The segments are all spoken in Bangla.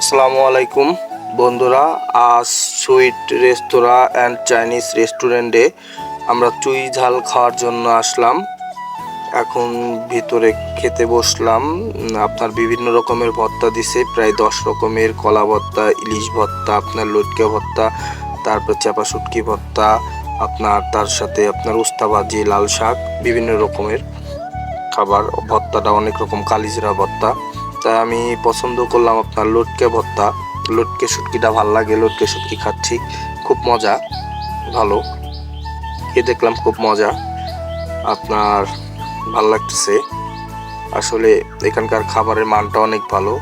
আসসালামু আলাইকুম বন্ধুরা, আজ সুইট রেস্তোরাঁ অ্যান্ড চাইনিজ রেস্টুরেন্টে আমরা চুই ঝাল খাওয়ার জন্য আসলাম। এখন ভিতরে খেতে বসলাম। আপনার বিভিন্ন রকমের ভত্তা দিছে, প্রায় দশ রকমের কলা ভত্তা ইলিশ ভত্তা আপনার লটকা ভত্তা তারপর চাপা শুটকি ভত্তা আপনার তার সাথে আপনার উস্তা ভাজি, লাল শাক, বিভিন্ন রকমের খাবার। ভর্তাটা অনেক রকম, কালিজিরা ভর্তা। তাই আমি পছন্দ করলাম আপনার লটকে ভর্তা। লটকে শুটকিটা ভালো লাগে, লটকে শুটকি খাচ্ছি। খুব মজা, ভালো। খেয়ে দেখলাম খুব মজা। আপনার ভালো লাগতেছে। আসলে এখানকার খাবারের মানটা অনেক ভালো।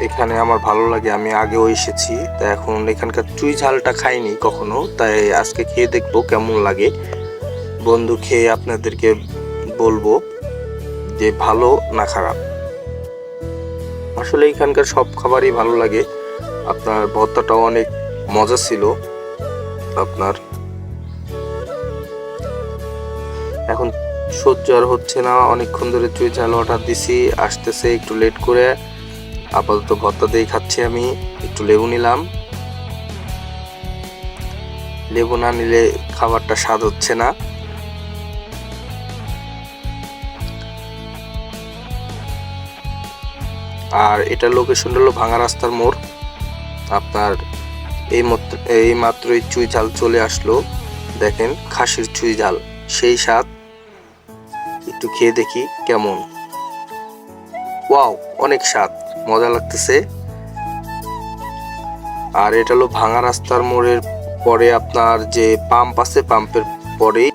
এখানে আমার ভালো লাগে, আমি আগেও এসেছি। তাই এখন এখানকার চুই ঝালটা খাইনি কখনো। তাই আজকে খেয়ে দেখব কেমন লাগে। বন্ধু খেয়ে আপনাদেরকে বলব যে ভালো না খারাপ। আসলে এখানকার সব খাবারই ভালো লাগে। আপনার ভর্তাটাও অনেক মজা ছিল আপনার। এখন সহ্য আর হচ্ছে না, অনেকক্ষণ ধরে চুই ঝাল অর্ডার দিছি, আসতেছে একটু লেট করে। আপাতত ভর্তা দিয়ে খাচ্ছি আমি, একটু লেবু নিলাম। লেবু না নিলে খাবারটা স্বাদ হচ্ছে না। আর এটার লোকেশন হলো ভাঙা রাস্তার মোড়। আপনার এই এই মাত্রই চুই ঝাল চলে আসলো। দেখেন, খাসির চুই ঝাল, সেই স্বাদ। একটু খেয়ে দেখি কেমন। ওয়াও, অনেক স্বাদ, মজা লাগতেছে। আর এটা হলো ভাঙা রাস্তার মোড়ের পরে আপনার যে পাম্প আছে, পাম্পের পরেই